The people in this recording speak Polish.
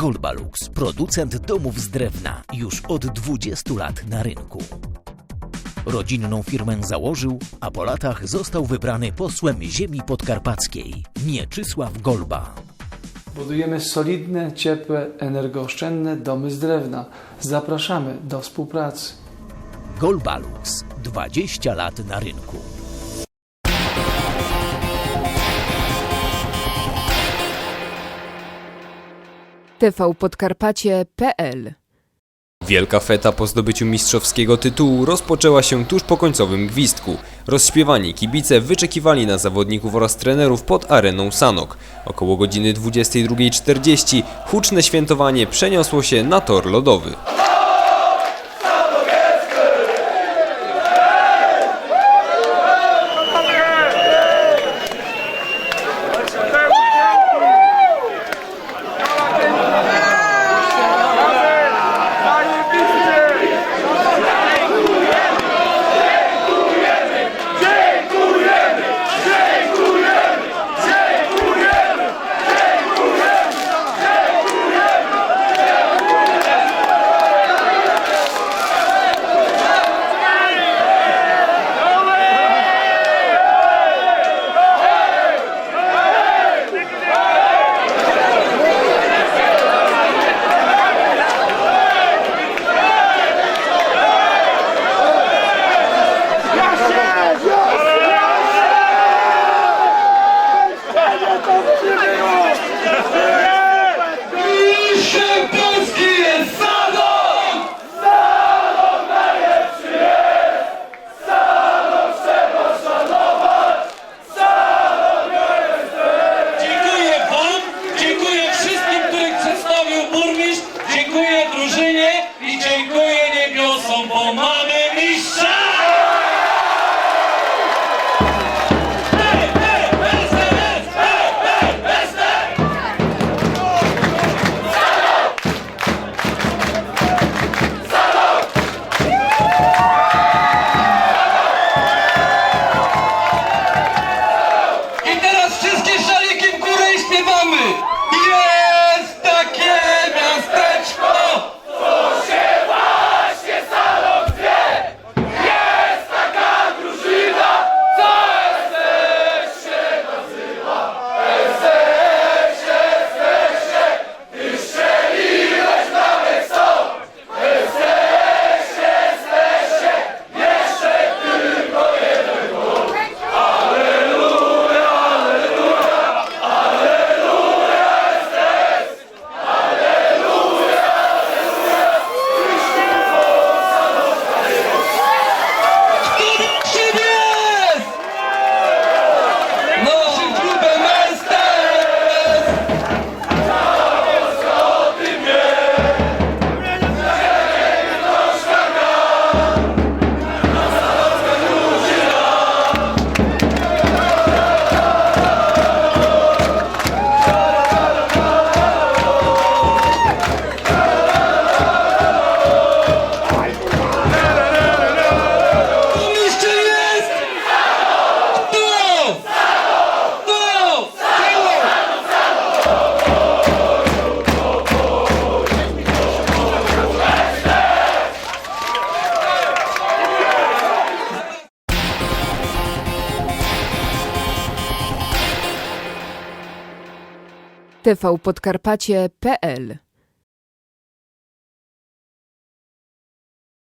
Goldbalux, producent domów z drewna, już od 20 lat na rynku. Rodzinną firmę założył, a po latach został wybrany posłem ziemi podkarpackiej Mieczysław Golba. Budujemy solidne, ciepłe, energooszczędne domy z drewna. Zapraszamy do współpracy. Golbalux 20 lat na rynku. tvpodkarpacie.pl Wielka feta po zdobyciu mistrzowskiego tytułu rozpoczęła się tuż po końcowym gwizdku. Rozśpiewani kibice wyczekiwali na zawodników oraz trenerów pod areną Sanok. Około godziny 22.40 huczne świętowanie przeniosło się na tor lodowy. tvpodkarpacie.pl